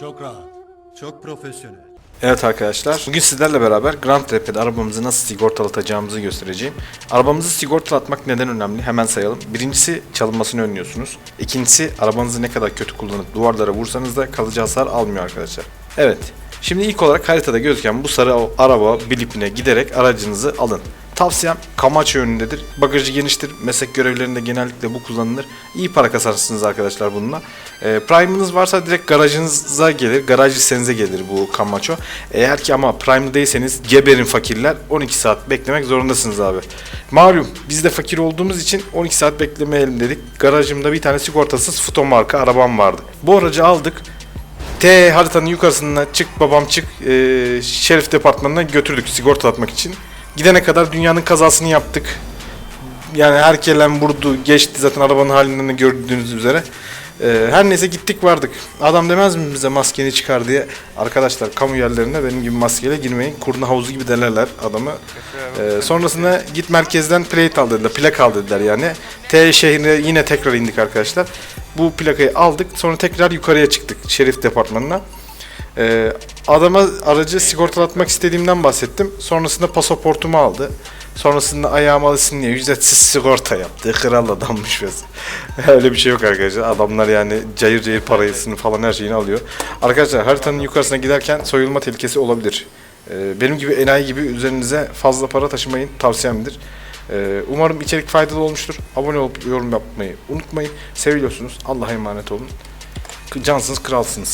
Çok rahat. Çok profesyonel. Evet arkadaşlar, bugün sizlerle beraber Grand Rapid arabamızı nasıl sigortalatacağımızı göstereceğim. Arabamızı sigortalatmak neden önemli? Hemen sayalım. Birincisi çalınmasını önlüyorsunuz. İkincisi arabanızı ne kadar kötü kullanıp duvarlara vursanız da kalıcı hasar almıyor arkadaşlar. Evet, şimdi ilk olarak haritada gözüken bu sarı araba bilipine giderek aracınızı alın. Tavsiyem Kamaço yönündedir. Bagajı geniştir. Meslek görevlerinde genellikle bu kullanılır. İyi para kasarsınız arkadaşlar bununla. E, Prime'ınız varsa direkt garajınıza gelir. Garaj listenize gelir bu Kamaço. Eğer ki ama Prime değilseniz geberin fakirler 12 saat beklemek zorundasınız abi. Malum biz de fakir olduğumuz için 12 saat beklemeyelim dedik. Garajımda bir tane sigortasız Futo marka arabam vardı. Bu aracı aldık. T haritanın yukarısına çık babam çık e, şerif departmanına götürdük sigortalatmak için. Gidene kadar dünyanın kazasını yaptık. Yani herkelen vurdu geçti zaten arabanın halinden de gördüğünüz üzere. E, her neyse gittik vardık. Adam demez mi bize maskeni çıkar diye. Arkadaşlar kamu yerlerine benim gibi maskeyle girmeyin. Kurna havuzu gibi delerler adamı. E, sonrasında git merkezden plate al dediler. Plak al dediler yani. T şehrine yine tekrar indik arkadaşlar. Bu plakayı aldık. Sonra tekrar yukarıya çıktık şerif departmanına. Ee, adama aracı sigortalatmak istediğimden bahsettim. Sonrasında pasaportumu aldı. Sonrasında ayağıma alışsın diye ücretsiz sigorta yaptı. Kral adammış ve öyle bir şey yok arkadaşlar. Adamlar yani cayır cayır parasını falan her şeyini alıyor. Arkadaşlar haritanın yukarısına giderken soyulma tehlikesi olabilir. Ee, benim gibi enayi gibi üzerinize fazla para taşımayın tavsiyemdir. Ee, umarım içerik faydalı olmuştur. Abone olup yorum yapmayı unutmayın. Seviliyorsunuz. Allah'a emanet olun. Cansınız, kralsınız.